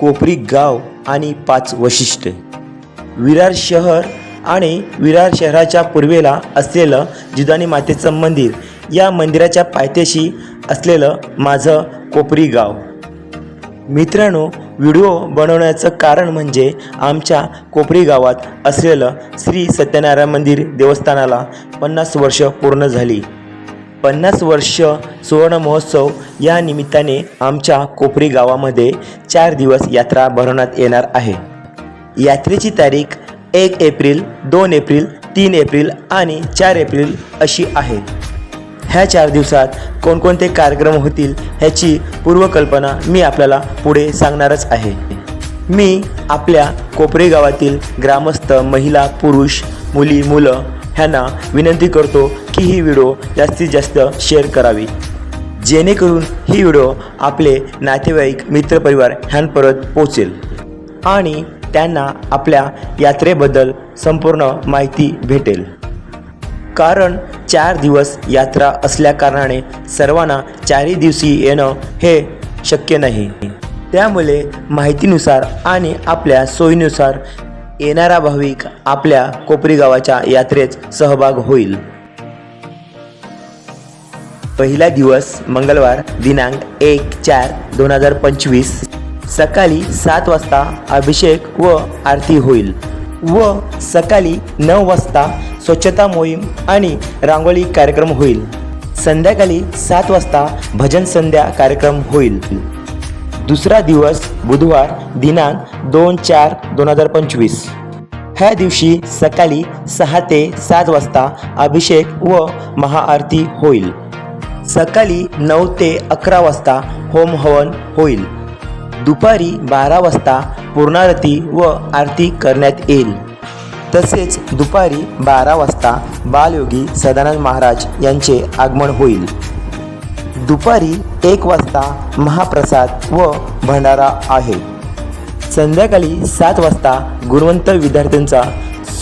कोपरी गाव आणि पाच वैशिष्ट्य विरार शहर आणि विरार शहराच्या पूर्वेला असलेलं जिदानी मातेचं मंदिर या मंदिराच्या पायथ्याशी असलेलं माझं कोपरी गाव. मित्रांनो व्हिडिओ बनवण्याचं कारण म्हणजे आमच्या कोपरी गावात असलेलं श्री सत्यनारायण मंदिर देवस्थानाला पन्नास वर्ष पूर्ण झाली. पन्नास वर्ष सुवर्ण महोत्सव या निमित्ताने आमच्या कोपरी गावामध्ये चार दिवस यात्रा भरवण्यात येणार आहे. यात्रेची तारीख एक एप्रिल दोन एप्रिल तीन एप्रिल आणि चार एप्रिल अशी आहे. ह्या चार दिवसात कोणकोणते कार्यक्रम होतील ह्याची पूर्वकल्पना मी आपल्याला पुढे सांगणारच आहे. मी आपल्या कोपरे गावातील ग्रामस्थ महिला पुरुष मुली मुलं ह्यांना विनंती करतो की ही व्हिडिओ जास्तीत जास्त शेअर करावी. जेणेकरून ही व्हिडिओ आपले नातेवाईक मित्रपरिवार ह्यांपर्यंत पोचेल. आणि त्यांना आपल्या यात्रेबद्दल संपूर्ण माहिती भेटेल. कारण चार दिवस यात्रा असल्याकारणाने सर्वांना चारही दिवशी येणं हे शक्य नाही. त्यामुळे माहितीनुसार आणि आपल्या सोयीनुसार येणारा भाविक आपल्या कोपरी गावाच्या यात्रेत सहभाग होईल. पहिला दिवस मंगळवार दिनांक एक चार दोन हजार पंचवीस. सकाळी सात वाजता अभिषेक व आरती होईल व सकाळी नऊ वाजता स्वच्छता मोहीम आणि रांगोळी कार्यक्रम होईल. संध्याकाळी सात वाजता भजन संध्या कार्यक्रम होईल. दुसरा दिवस बुधवार दिनांक दोन चार दोन हजार पंचवीस. ह्या दिवशी सकाळी सहा ते सात वाजता अभिषेक व महाआरती होईल. सकाळी नऊ ते अकरा वाजता होम हवन होईल. दुपारी बारा वाजता पूर्णारती व आरती करण्यात येईल. तसेच दुपारी बारा वाजता बालयोगी सदानंद महाराज यांचे आगमन होईल. दुपारी एक वाजता महाप्रसाद व भंडारा आहे. संध्याकाळी सात वाजता गुणवंत विद्यार्थ्यांचा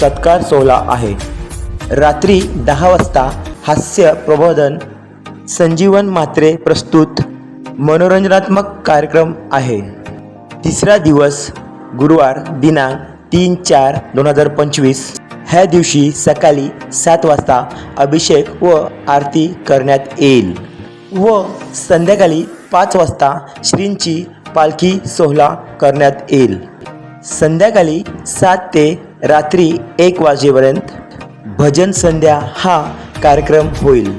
सत्कार सोहळा आहे. रात्री दहा वाजता हास्य प्रबोधन संजीवन म्हात्रे प्रस्तुत मनोरंजनात्मक कार्यक्रम आहे. तिसरा दिवस गुरुवार दिनांक तीन चार दोन हजार पंचवीस. ह्या दिवशी सकाळी सात वाजता अभिषेक व आरती करण्यात येईल. व संध्याकाळी पाच वाजता श्रींची पालखी सोहळा करण्यात येईल. संध्याकाळी सात ते रात्री एक वाजेपर्यंत भजन संध्या हा कार्यक्रम होईल.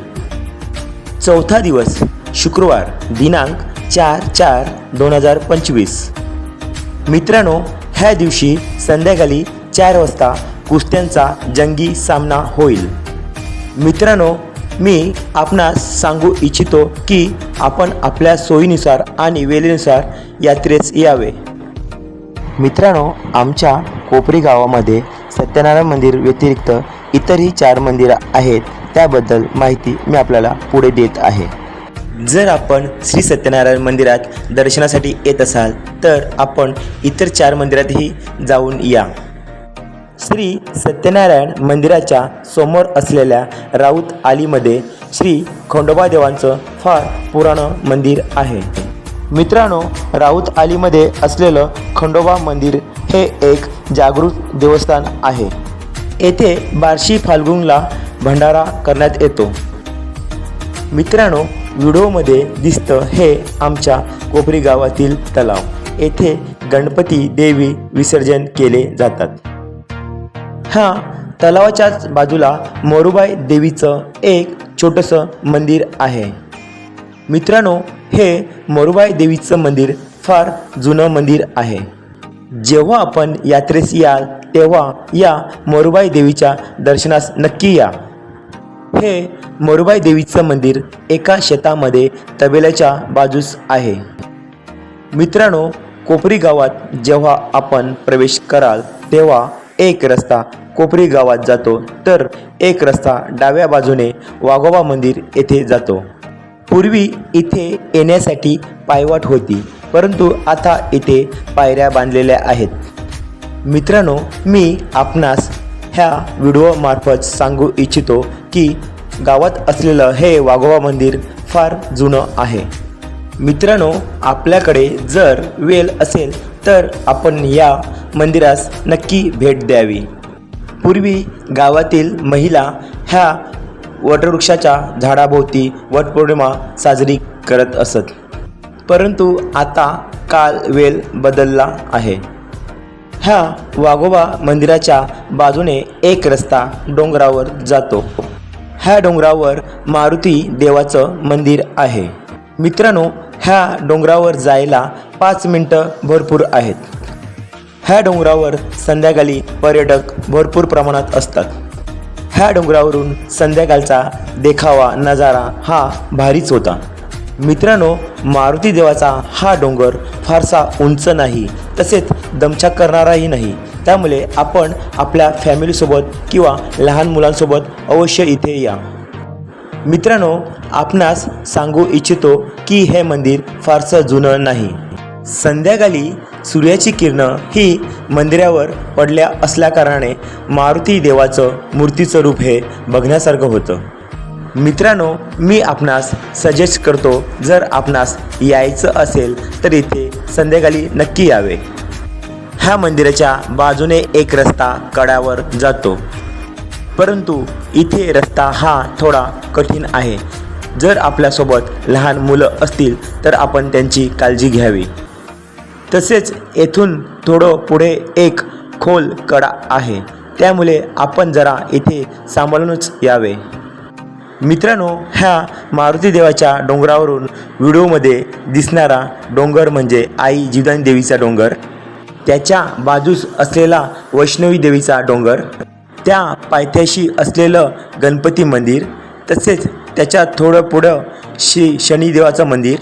चौथा दिवस शुक्रवार दिनांक चार चार दोन हजार पंचवीस. मित्रांनो ह्या दिवशी संध्याकाळी चार वाजता कुस्त्यांचा जंगी सामना होईल. मित्रांनो मी आपणास सांगू इच्छितो की आपण आपल्या सोयीनुसार आणि वेळेनुसार यात्रेस यावे. मित्रांनो आमच्या कोपरी गावामध्ये सत्यनारायण मंदिर व्यतिरिक्त इतरही चार मंदिरं आहेत त्याबद्दल माहिती मी आपल्याला पुढे देत आहे. जर आपण श्री सत्यनारायण मंदिरात दर्शनासाठी येत असाल तर आपण इतर चार मंदिरातही जाऊन या. श्री सत्यनारायण मंदिराच्या समोर असलेल्या राऊत आलीमध्ये श्री खंडोबा देवांचं फार पुराणं मंदिर आहे. मित्रांनो राऊत आलीमध्ये असलेलं खंडोबा मंदिर हे एक जागृत देवस्थान आहे. येथे बार्शी फाल्गुनला भंडारा करण्यात येतो. मित्रांनो व्हिडिओमध्ये दिसतं हे आमच्या कोपरी गावातील तलाव. येथे गणपती देवी विसर्जन केले जातात. ह्या तलावाच्याच बाजूला मोरूबाई देवीचं एक छोटंसं मंदिर आहे. मित्रांनो हे मोरूबाई देवीचं मंदिर फार जुनं मंदिर आहे. जेव्हा आपण यात्रेस याल तेव्हा या मोरूबाई देवीच्या दर्शनास नक्की या. हे मोरूबाई देवीचं मंदिर एका शेतामध्ये तबेल्याच्या बाजूस आहे. मित्रांनो कोपरी गावात जेव्हा आपण प्रवेश कराल तेव्हा एक रस्ता कोपरी गावात जातो तर एक रस्ता डाव्या बाजूने वाघोबा मंदिर येथे जातो. पूर्वी इथे येण्यासाठी पायवाट होती परंतु आता इथे पायऱ्या बांधलेल्या आहेत. मित्रांनो मी आपणास ह्या व्हिडिओमार्फत सांगू इच्छितो की गावात असलेलं हे वाघोबा मंदिर फार जुनं आहे. मित्रांनो आपल्याकडे जर वेल असेल तर आपण या मंदिरास नक्की भेट द्यावी. पूर्वी गावातील महिला ह्या वटवृक्षाच्या झाडाभोवती वटपौर्णिमा साजरी करत असत. परंतु आता काल वेल बदलला आहे. ह्या वाघोबा मंदिराच्या बाजूने एक रस्ता डोंगरावर जातो. ह्या डोंगरावर मारुती देवाचं मंदिर आहे. मित्रांनो ह्या डोंगरावर जायला पाच मिनटं भरपूर आहेत. ह्या डोंगरावर संध्याकाळी पर्यटक भरपूर प्रमाणात असतात. ह्या डोंगरावरून संध्याकाळचा देखावा नजारा हा भारीच होता. मित्रांनो मारुती देवाचा हा डोंगर फारसा उंच नाही तसेच दमछाक करणाराही नाही. त्यामुळे आपण आपल्या फॅमिलीसोबत किंवा लहान मुलांसोबत अवश्य इथे या. मित्रांनो आपणास सांगू इच्छितो की हे मंदिर फारसं जुनं नाही. संध्याकाळी सूर्याची किरणं ही मंदिरावर पडल्या असल्याकारणाने मारुती देवाचं मूर्तीचं रूप हे बघण्यासारखं होतं. मित्रांनो मी आपणास सजेस्ट करतो जर आपणास यायचं असेल तर इथे संध्याकाळी नक्की यावे. ह्या मंदिराच्या बाजूने एक रस्ता कड्यावर जातो. परंतु इथे रस्ता हा थोडा कठीण आहे. जर आपल्यासोबत लहान मुलं असतील तर आपण त्यांची काळजी घ्यावी. तसेच येथून थोडं पुढे एक खोल कडा आहे. त्यामुळे आपण जरा इथे सांभाळूनच यावे. मित्रांनो ह्या मारुती देवाच्या डोंगरावरून व्हिडिओमध्ये दिसणारा डोंगर म्हणजे आई जिवदानी देवीचा डोंगर. त्याच्या बाजूस असलेला वैष्णवी देवीचा डोंगर. त्या पायथ्याशी असलेलं गणपती मंदिर तसेच त्याच्या थोडं पुढं श्री शनिदेवाचं मंदिर.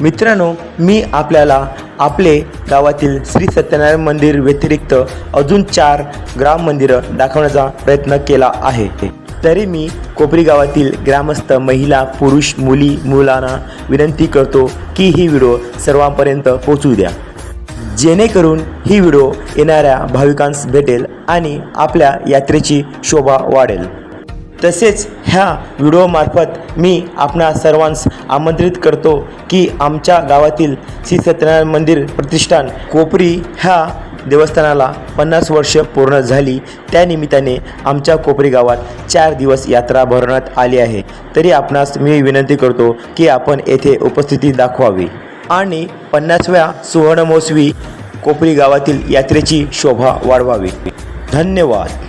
मित्रांनो मी आपल्याला आपले गावातील श्री सत्यनारायण मंदिर व्यतिरिक्त अजून चार ग्राम मंदिरं दाखवण्याचा प्रयत्न केला आहे. तरी मी कोपरी गावातील ग्रामस्थ महिला पुरुष मुली मुलांना विनंती करतो की ही व्हिडिओ सर्वांपर्यंत पोचू द्या. जेणेकरून ही व्हिडिओ येणाऱ्या भाविकांस भेटेल आणि आपल्या यात्रेची शोभा वाढेल. तसेच ह्या व्हिडिओमार्फत मी आपणा सर्वांस आमंत्रित करतो की आमच्या गावातील श्री सत्यनारायण मंदिर प्रतिष्ठान कोपरी ह्या देवस्थानाला पन्नास वर्ष पूर्ण झाली. त्यानिमित्ताने आमच्या कोपरी गावात चार दिवस यात्रा भरवण्यात आली आहे. तरी आपणास मी विनंती करतो की आपण येथे उपस्थिती दाखवावी. आणि पन्नासव्या सुवर्णमहोत्सवी कोपरी गावातील यात्रेची शोभा वाढवावी. धन्यवाद.